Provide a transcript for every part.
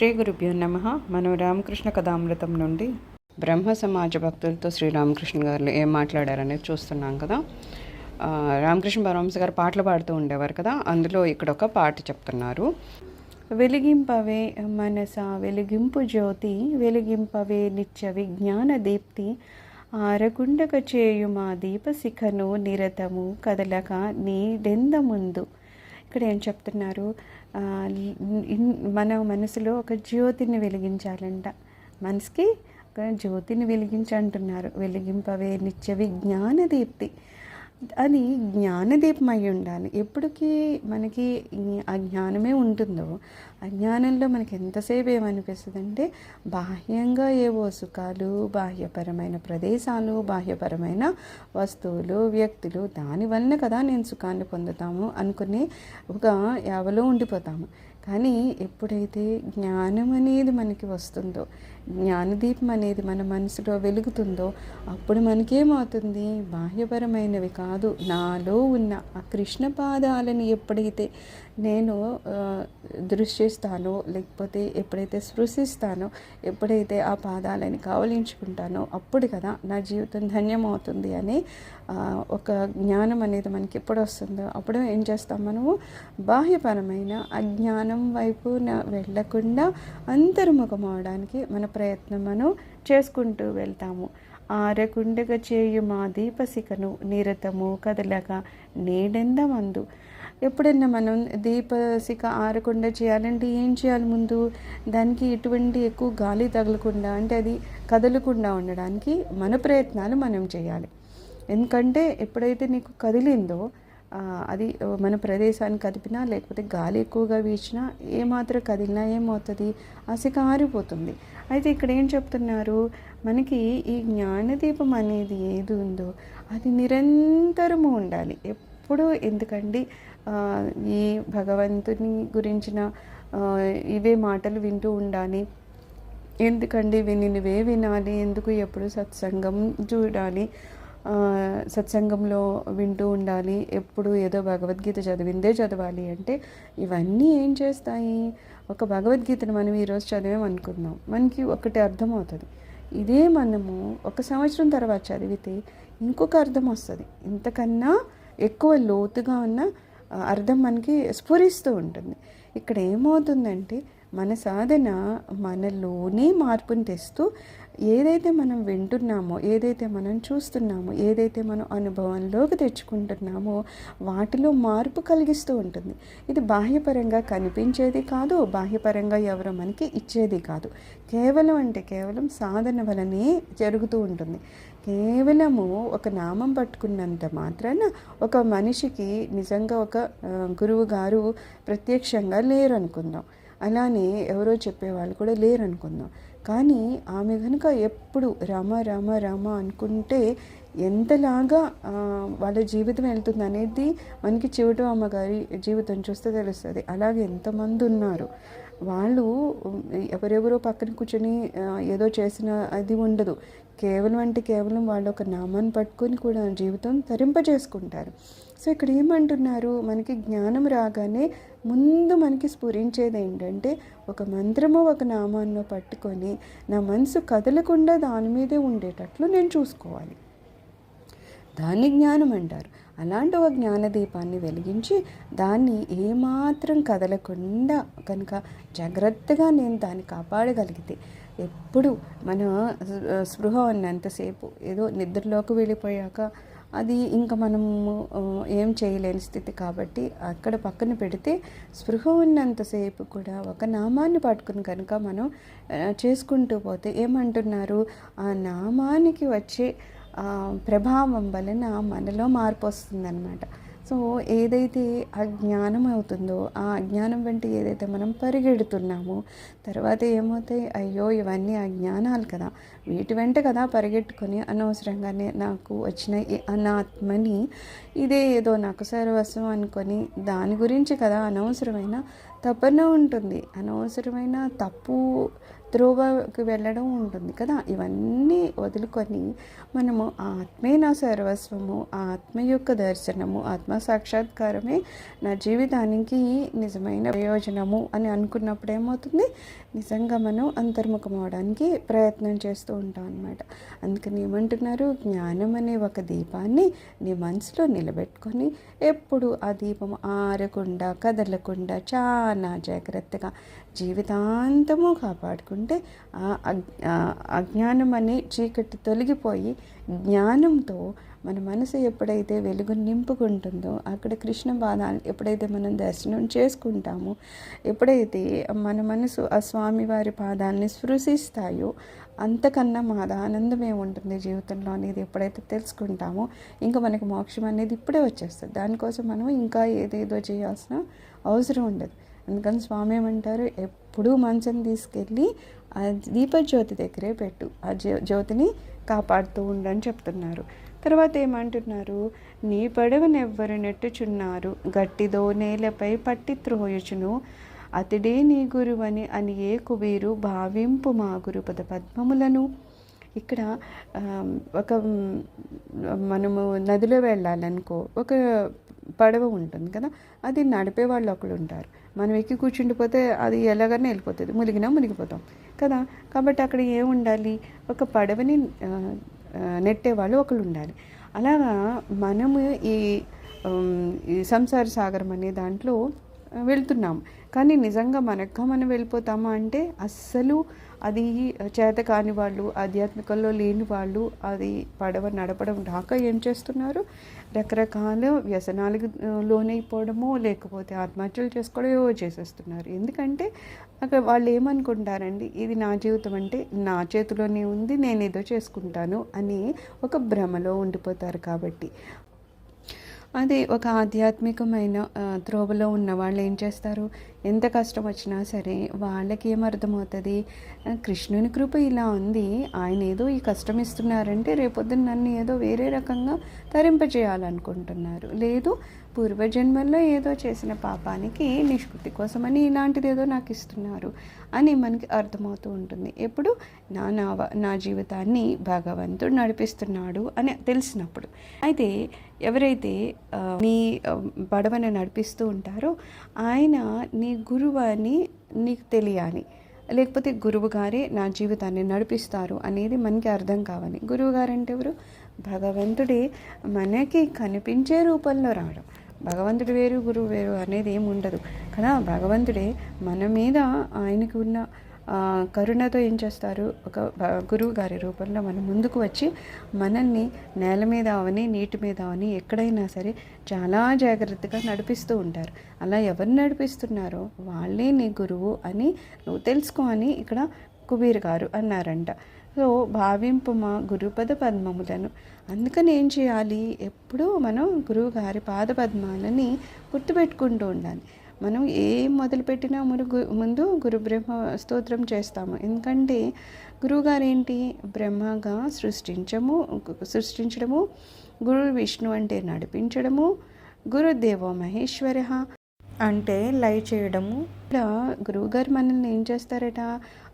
శ్రీ గురుభ్యో నమ. మనం రామకృష్ణ కథామృతం నుండి బ్రహ్మ సమాజ భక్తులతో శ్రీ రామకృష్ణ గారు ఏం మాట్లాడారనేది చూస్తున్నాం కదా. రామకృష్ణ పరమహంస గారు పాటలు పాడుతూ ఉండేవారు కదా. అందులో ఇక్కడ ఒక పాట చెప్తున్నారు. వెలిగింపవే మనస వెలిగింపు జ్యోతి వెలిగింపవే నిత్య విజ్ఞాన దీప్తి. ఆరగుండక చేయు మా దీపశిఖను నిరతము కదలక నీడెంద ముందు ఇక్కడ ఏం చెప్తున్నారు? మన మనసులో ఒక జ్యోతిని వెలిగించాలంట. మనసుకి ఒక జ్యోతిని వెలిగించి అంటున్నారు వెలిగింపవే నిత్య విజ్ఞాన దీప్తి. అది జ్ఞానదీపం అయి ఉండాలి ఎప్పటికీ మనకి ఆ జ్ఞానమే ఉంటుందో ఆ జ్ఞానంలో మనకి ఎంతసేపు ఏమనిపిస్తుంది అంటే బాహ్యంగా ఏవో సుఖాలు బాహ్యపరమైన ప్రదేశాలు బాహ్యపరమైన వస్తువులు వ్యక్తులు దానివల్ల కదా నేను సుఖాన్ని పొందుతాము అనుకుని ఒక యావలో ఉండిపోతాము. కానీ ఎప్పుడైతే జ్ఞానం అనేది మనకి వస్తుందో జ్ఞానదీపం అనేది మన మనసులో వెలుగుతుందో అప్పుడు మనకేమవుతుంది? బాహ్యపరమైనవి కాదు. నాలో ఉన్న ఆ కృష్ణ పాదాలని ఎప్పుడైతే నేను దృష్టిస్తానో లేకపోతే ఎప్పుడైతే స్పృశిస్తానో ఎప్పుడైతే ఆ పాదాలని కావలించుకుంటానో అప్పుడు కదా నా జీవితం ధన్యమవుతుంది అని ఒక జ్ఞానం అనేది మనకి ఎప్పుడు వస్తుందో అప్పుడు ఏం చేస్తాం మనము? బాహ్యపరమైన అజ్ఞానం వైపు న- వెళ్ళకుండా అంతర్ముఖం అవడానికి మన ప్రయత్నం మనం చేసుకుంటూ వెళ్తాము. ఆరకుండగా చేయు మా దీపశిఖను నిరతము కదలక నేడెందమందు ఎప్పుడైనా మనం దీపశిఖ ఆరకుండా చేయాలంటే ఏం చేయాలి ముందు? దానికి ఎటువంటి ఎక్కువ గాలి తగలకుండా అంటే అది కదలకుండా ఉండడానికి మన ప్రయత్నాలు మనం చేయాలి. ఎందుకంటే ఎప్పుడైతే నీకు కదిలిందో అది మన ప్రదేశాన్ని కదిపినా లేకపోతే గాలి ఎక్కువగా వీచినా ఏమాత్రం కదిలినా ఏమవుతుంది? ఆ శిఖ ఆరిపోతుంది. అయితే ఇక్కడ ఏం చెప్తున్నారు? మనకి ఈ జ్ఞానదీపం అనేది ఏది ఉందో అది నిరంతరము ఉండాలి. ఎప్పుడూ ఎందుకండి? ఈ భగవంతుని గురించిన ఇవే మాటలు వింటూ ఉండాలి. ఎందుకండి వినివే వినాలి? ఎందుకు ఎప్పుడు సత్సంగం చూడాలి? సత్సంగంలో వింటూ ఉండాలి. ఎప్పుడు ఏదో భగవద్గీత చదివిందే చదవాలి అంటే ఇవన్నీ ఏం చేస్తాయి? ఒక భగవద్గీతను మనం ఈరోజు చదివేమనుకుందాం మనకి ఒకటి అర్థమవుతుంది. ఇదే మనము ఒక సంవత్సరం తర్వాత చదివితే ఇంకొక అర్థం వస్తుంది. ఇంతకన్నా ఎక్కువ లోతుగా ఉన్న అర్థం మనకి స్ఫురిస్తూ ఉంటుంది. ఇక్కడ ఏమవుతుందంటే మన సాధన మనలోనే మార్పుని తెస్తూ ఏదైతే మనం వింటున్నామో ఏదైతే మనం చూస్తున్నామో ఏదైతే మనం అనుభవంలోకి తెచ్చుకుంటున్నామో వాటిలో మార్పు కలిగిస్తూ ఉంటుంది. ఇది బాహ్యపరంగా కనిపించేది కాదు బాహ్యపరంగా ఎవరో మనకి ఇచ్చేది కాదు. కేవలం అంటే కేవలం సాధన వలనే జరుగుతూ ఉంటుంది. కేవలము ఒక నామం పట్టుకున్నంత మాత్రాన ఒక మనిషికి నిజంగా ఒక గురువు గారు ప్రత్యక్షంగా లేరు అనుకుందాం అలానే ఎవరో చెప్పేవాళ్ళు కూడా లేరనుకుందాం. కానీ ఆమె కనుక ఎప్పుడు రామ రామ రామ అనుకుంటే ఎంతలాగా వాళ్ళ జీవితం వెళ్తుంది అనేది మనకి చెవిట అమ్మగారి జీవితం చూస్తే తెలుస్తుంది. అలాగే ఎంతమంది ఉన్నారు. వాళ్ళు ఎవరెవరో పక్కన కూర్చొని ఏదో చేసిన అది ఉండదు. కేవలం అంటే కేవలం వాళ్ళు ఒక నామాన్ని పట్టుకొని కూడా జీవితం తరింపజేసుకుంటారు. సో ఇక్కడ ఏమంటున్నారు? మనకి జ్ఞానం రాగానే ముందు మనకి స్ఫురించేది ఏంటంటే ఒక మంత్రమో ఒక నామాన్నో పట్టుకొని నా మనసు కదలకుండా దాని మీదే ఉండేటట్లు నేను చూసుకోవాలి. దాన్ని జ్ఞానం అంటారు. అలాంటి ఒక జ్ఞానదీపాన్ని వెలిగించి దాన్ని ఏమాత్రం కదలకుండా కనుక జాగ్రత్తగా నేను దాన్ని కాపాడగలిగితే ఎప్పుడు మన స్పృహ ఉన్నంతసేపు ఏదో నిద్రలోకి వెళ్ళిపోయాక అది ఇంకా మనము ఏం చేయలేని స్థితి కాబట్టి అక్కడ పక్కన పెడితే స్పృహ ఉన్నంతసేపు కూడా ఒక నామాన్ని పట్టుకుని కనుక మనం చేసుకుంటూ పోతే ఏమంటున్నారు? ఆ నామానికి వచ్చే ప్రభావం వలన మనలో మార్పు వస్తుందన్నమాట. సో ఏదైతే అజ్ఞానం అవుతుందో ఆ అజ్ఞానం వెంట ఏదైతే మనం పరిగెడుతున్నామో తర్వాత ఏమవుతాయి? అయ్యో ఇవన్నీ అజ్ఞానాలు కదా. వీటి వెంట కదా పరిగెట్టుకొని అనవసరంగానే నాకు వచ్చిన ఈ అనాత్మని ఇదే ఏదో నాకు సర్వస్వం అనుకొని దాని గురించి కదా అనవసరమైన తపన ఉంటుంది. అనవసరమైన తప్పు త్రోవకి వెళ్ళడం ఉంటుంది కదా. ఇవన్నీ వదులుకొని మనము ఆత్మే నా సర్వస్వము ఆ ఆత్మ యొక్క దర్శనము ఆత్మ సాక్షాత్కారమే నా జీవితానికి నిజమైన ప్రయోజనము అని అనుకున్నప్పుడు ఏమవుతుంది? నిజంగా మనం అంతర్ముఖం అవడానికి ప్రయత్నం చేస్తూ ఉంటాం అనమాట అందుకని ఏమంటున్నారు? జ్ఞానం అనే ఒక దీపాన్ని నీ మనసులో నిలబెట్టుకొని ఎప్పుడు ఆ దీపం ఆరకుండా కదలకుండా చాలా జాగ్రత్తగా జీవితాంతము కాపాడుకుంటే ఆ అజ్ఞానం అనే చీకటి తొలగిపోయి జ్ఞానంతో మన మనసు ఎప్పుడైతే వెలుగు నింపుకుంటుందో అక్కడ కృష్ణ పాదాలు ఎప్పుడైతే మనం దర్శనం చేసుకుంటామో ఎప్పుడైతే మన మనసు ఆ స్వామివారి పాదాలని స్పృశిస్తాయో అంతకన్నా మాద ఆనందమే ఉంటుంది జీవితంలో అనేది ఎప్పుడైతే తెలుసుకుంటామో ఇంకా మనకి మోక్షం అనేది ఇప్పుడే వచ్చేస్తుంది. దానికోసం మనం ఇంకా ఏదేదో చేయాల్సిన అవసరం ఉండదు. అందుకని స్వామి ఏమంటారు ఎప్పుడూ మంచం తీసుకెళ్ళి ఆ దీపజ్యోతి దగ్గరే పెట్టు. ఆ జ్యో జ్యోతిని కాపాడుతూ ఉండని చెప్తున్నారు. తర్వాత ఏమంటున్నారు నీ పడవనెవ్వరు నెట్టుచున్నారు. గట్టిదో నేలపై పట్టి త్రోయుచును. అతడే నీ గురువని అని ఏ కుబీరు భావింపు మా గురుపద పద్మములను. ఇక్కడ ఒక మనము నదిలో వెళ్ళాలనుకో ఒక పడవ ఉంటుంది కదా అది నడిపే వాళ్ళు ఒకళ్ళు ఉంటారు. మనం ఎక్కి కూర్చుండిపోతే అది ఎలాగైనా వెళ్ళిపోతుంది. మునిగినా మునిగిపోతాం కదా. కాబట్టి అక్కడ ఏముండాలి ఉండాలి? ఒక పడవని నెట్టే వాళ్ళు నెట్టేవాళ్ళు ఒకళ్ళు ఉండాలి. అలాగా మనము ఈ సంసార సాగరం అనే దాంట్లో వెళ్తున్నాం కానీ నిజంగా మనకు మనం వెళ్ళిపోతామా అంటే అస్సలు అది చేత కాని వాళ్ళు ఆధ్యాత్మికంలో లేని వాళ్ళు అది పడవ నడపడం రాక ఏం చేస్తున్నారు? రకరకాల వ్యసనాలకు లోనైపోవడమో లేకపోతే ఆత్మహత్యలు చేసుకోవడం ఏవో చేసేస్తున్నారు. ఎందుకంటే అక్కడ వాళ్ళు ఏమనుకుంటారండి? ఇది నా జీవితం అంటే నా చేతిలోనే ఉంది నేను ఏదో చేసుకుంటాను అని ఒక భ్రమలో ఉండిపోతారు కాబట్టి. అది ఒక ఆధ్యాత్మికమైన త్రోవలో ఉన్న వాళ్ళు ఏం చేస్తారు? ఎంత కష్టం వచ్చినా సరే వాళ్ళకి ఏమర్థమవుతుంది కృష్ణుని కృప ఇలా ఉంది. ఆయన ఏదో ఈ కష్టం ఇస్తున్నారంటే రేపొద్దున నన్ను ఏదో వేరే రకంగా తరింపజేయాలనుకుంటున్నారు. లేదు పూర్వజన్మల్లో ఏదో చేసిన పాపానికి నిష్కృతి కోసమని ఇలాంటిది ఏదో నాకు ఇస్తున్నారు అని మనకి అర్థమవుతూ ఉంటుంది. ఎప్పుడు? నా నా నా జీవితాన్ని భగవంతుడు నడిపిస్తున్నాడు అని తెలిసినప్పుడు. అయితే ఎవరైతే నీ బడవని నడిపిస్తూ ఉంటారో ఆయన నీ గురువు అని నీకు తెలియాలి. లేకపోతే గురువు గారే నా జీవితాన్ని నడిపిస్తారు అనేది మనకి అర్థం కావాలి. గురువు గారు అంటే ఎవరు భగవంతుడే మనకి కనిపించే రూపంలో రావడం. భగవంతుడు వేరు గురువు వేరు అనేది ఏమి ఉండదు. కదా? భగవంతుడే మన మీద ఆయనకు ఉన్న కరుణతో ఏం చేస్తారు? ఒక గురువు గారి రూపంలో మన ముందుకు వచ్చి మనల్ని నేల మీద అవని నీటి మీద అవని ఎక్కడైనా సరే చాలా జాగ్రత్తగా నడిపిస్తూ ఉంటారు. అలా ఎవరు నడిపిస్తున్నారో వాళ్ళే నీ గురువు అని నువ్వు తెలుసుకో అని ఇక్కడ కుబీర్ గారు అన్నారంట. లో భావింపు మా గురుపద పద్మములను. అందుకని ఏం చేయాలి? ఎప్పుడూ మనం గురువుగారి పాదపద్మాలని పాద పద్మాలని గుర్తుపెట్టుకుంటూ ఉండాలి. మనం ఏం మొదలుపెట్టినా మురుగు ముందు గురు బ్రహ్మ స్తోత్రం చేస్తాము. ఎందుకంటే గురువుగారు ఏంటి బ్రహ్మగా సృష్టించము సృష్టించడము గురు విష్ణు అంటే నడిపించడము గురుదేవో మహేశ్వర అంటే లైవ్ చేయడము. ఇలా గురువుగారు మనల్ని ఏం చేస్తారట?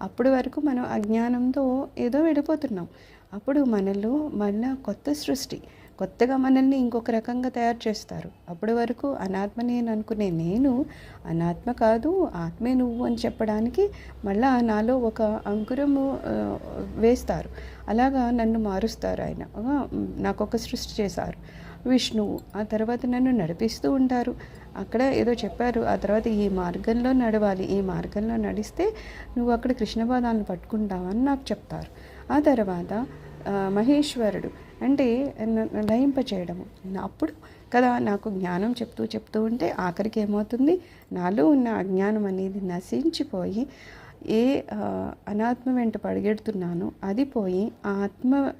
అప్పటి వరకు మనం అజ్ఞానంతో ఏదో వెళ్ళిపోతున్నాం అప్పుడు మనలో మళ్ళా కొత్త సృష్టి కొత్తగా మనల్ని ఇంకొక రకంగా తయారు చేస్తారు. అప్పటి వరకు అనాత్మ నేను అనుకునే నేను అనాత్మ కాదు ఆత్మే నువ్వు అని చెప్పడానికి మళ్ళా నాలో ఒక అంకురము వేస్తారు. అలాగా నన్ను మారుస్తారు ఆయన. నాకు ఒక సృష్టి చేశారు. విష్ణువు ఆ తర్వాత నన్ను నడిపిస్తూ ఉంటారు. అక్కడ ఏదో చెప్పారు ఆ తర్వాత ఈ మార్గంలో నడవాలి ఈ మార్గంలో నడిస్తే నువ్వు అక్కడ కృష్ణపాదాలను పట్టుకుంటావని నాకు చెప్తారు. ఆ తర్వాత మహేశ్వరుడు అంటే లయింప చేయడము. అప్పుడు కదా నాకు జ్ఞానం చెప్తూ చెప్తూ ఉంటే ఆఖరికి ఏమవుతుంది? నాలో ఉన్న అజ్ఞానం అనేది నశించిపోయి ఏ అనాత్మ వెంట పరిగెడుతున్నానో అది పోయి ఆత్మ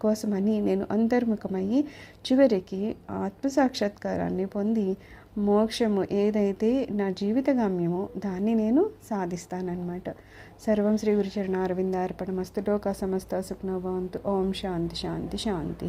కోసమని నేను అంతర్ముఖమయ్యి చివరికి ఆత్మ సాక్షాత్కారాన్ని పొంది మోక్షము ఏదైతే నా జీవిత గమ్యమో దాన్ని నేను సాధిస్తానన్నమాట. సర్వం శ్రీ గురుచరణ అరవిందార్పణమస్తు లోక సమస్త సుఖ్నోభవంతు ఓం శాంతి శాంతి శాంతి.